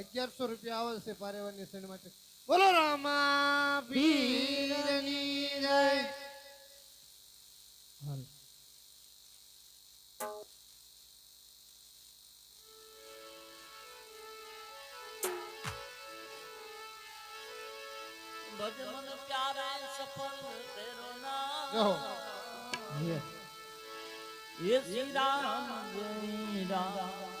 અગિયારસો રૂપિયા આવે છે પારેવાની શ્રેણી માટે. બોલો રામા પીરની જય. હાલ. ભજ મન સફળ તેરો નામ. યે. શ્રી રામ જય રામ.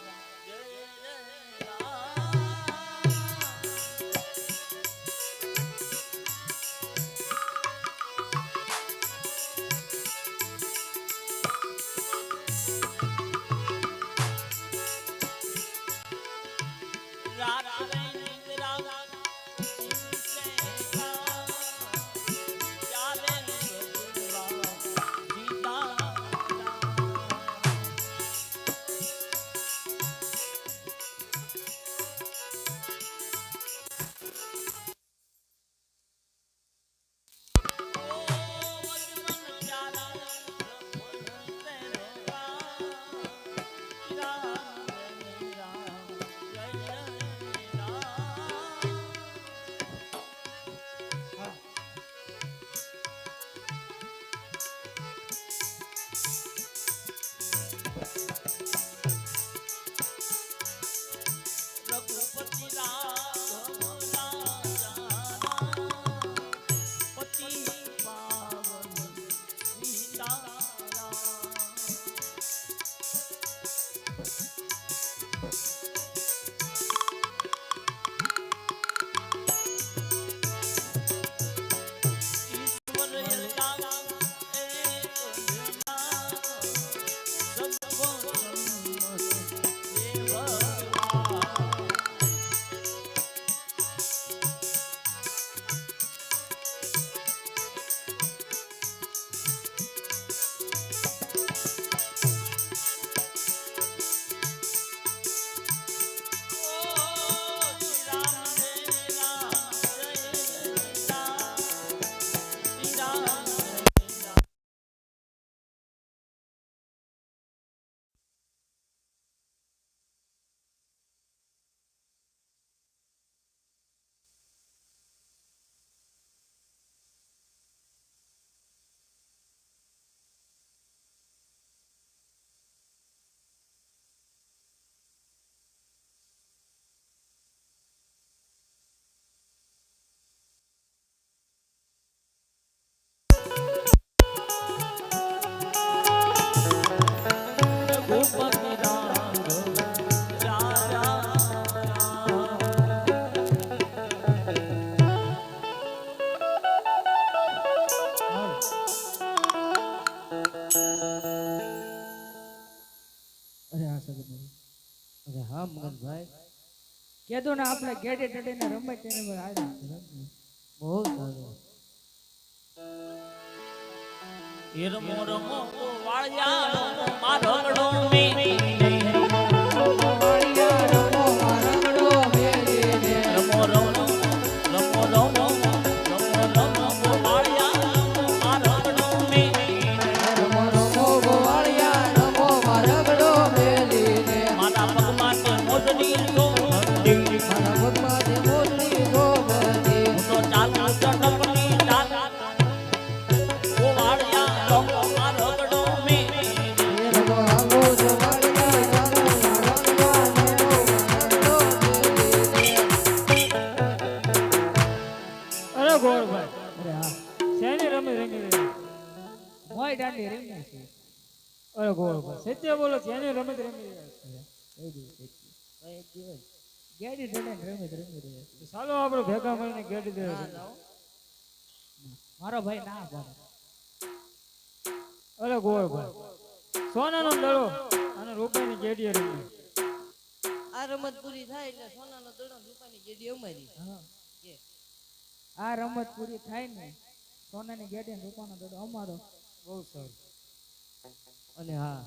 આપણે ગેડે ટડે ને રમે તેને બહુ સારું. રમો રમો વાળિયા રમો મારો રમો રમો રમો રમો રમો રમો સત્ય બોલો જેને રમત રમી ગેડી રમત રમી ચાલો આપણે ભેગા મળીને ગેડી દે. મારો ભાઈ ના પાડે અરે ગોળભાઈ સોનાનો દડો. અને રૂપિયાની ગેડી રમી. આ રમત પૂરી થાય એટલે સોનાનો દડો ને રૂપાની જેડી અમારી. આ રમત પૂરી થાય ને સોનાની ગેડી ને રૂપાનો દડો અમારો. બહુ સારું અને હા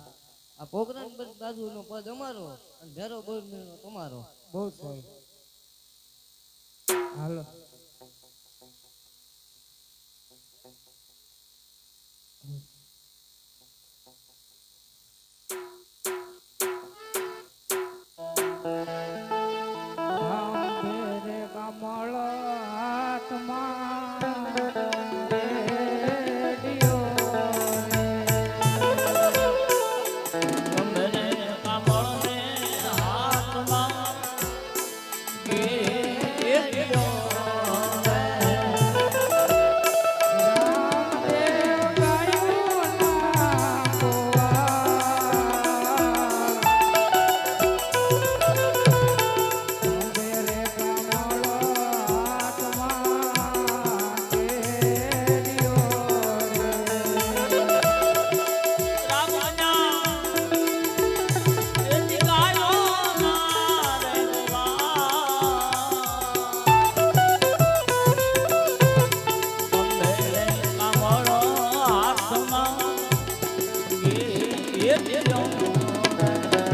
આ પોકરાન બાજુનો પદ અમારો અને ભેરો બોરનો તમારો. બહુ સારું. હાલો. don't.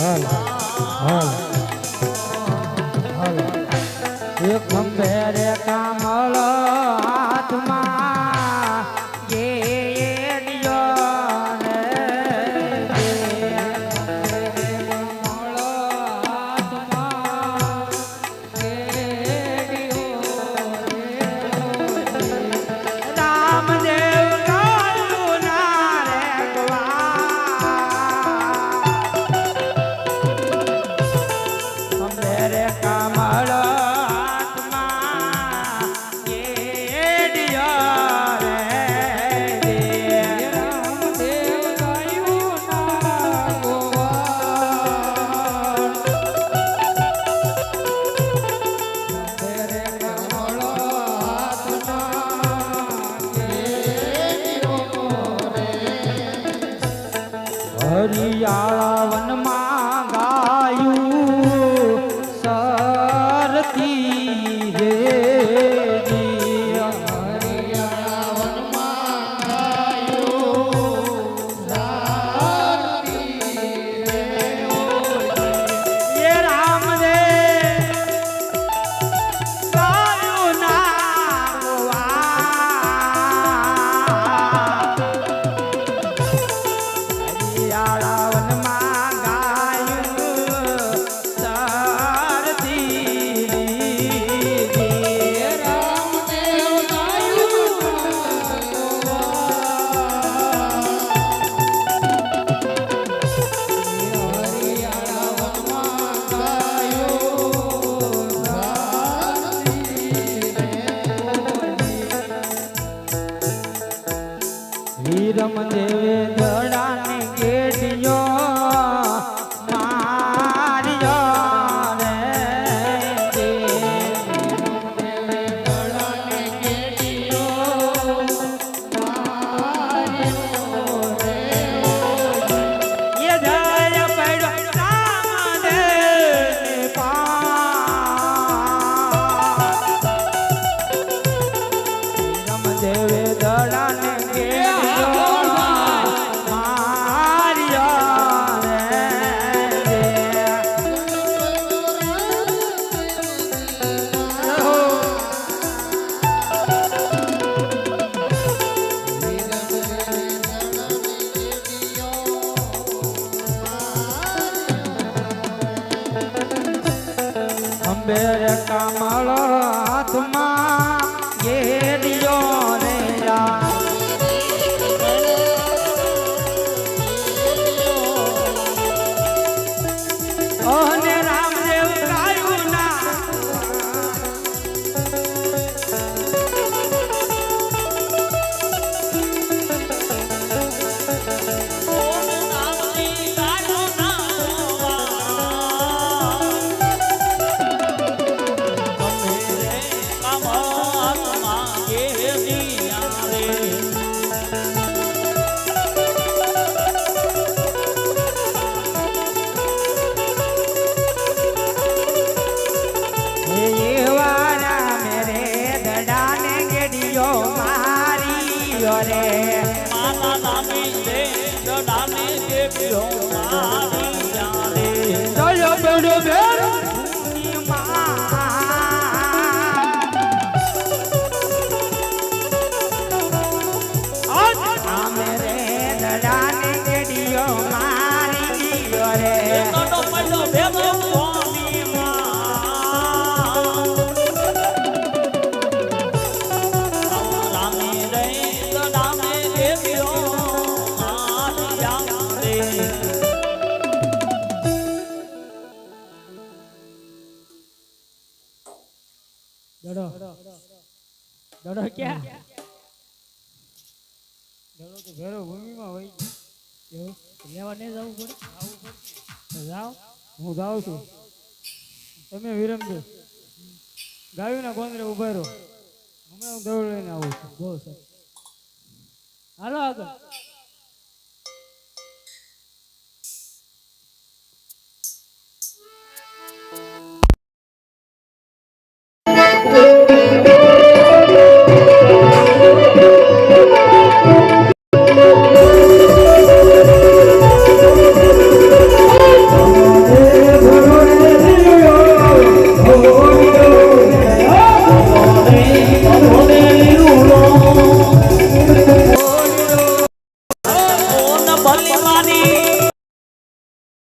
હાલ હાલ. હરિયાળા વનમાં ગળો તો ઘરો ભૂમિમાં હોય એવું? લેવા નહીં જવું પડે? આવું પડે જાઓ. હું જાઉં છું. તમે વિરમજો. ગાયુના કોંદરે ઊભા રહો. હમણાં દોડ લઈને આવું છું. બહુ સર હાલો આગળ.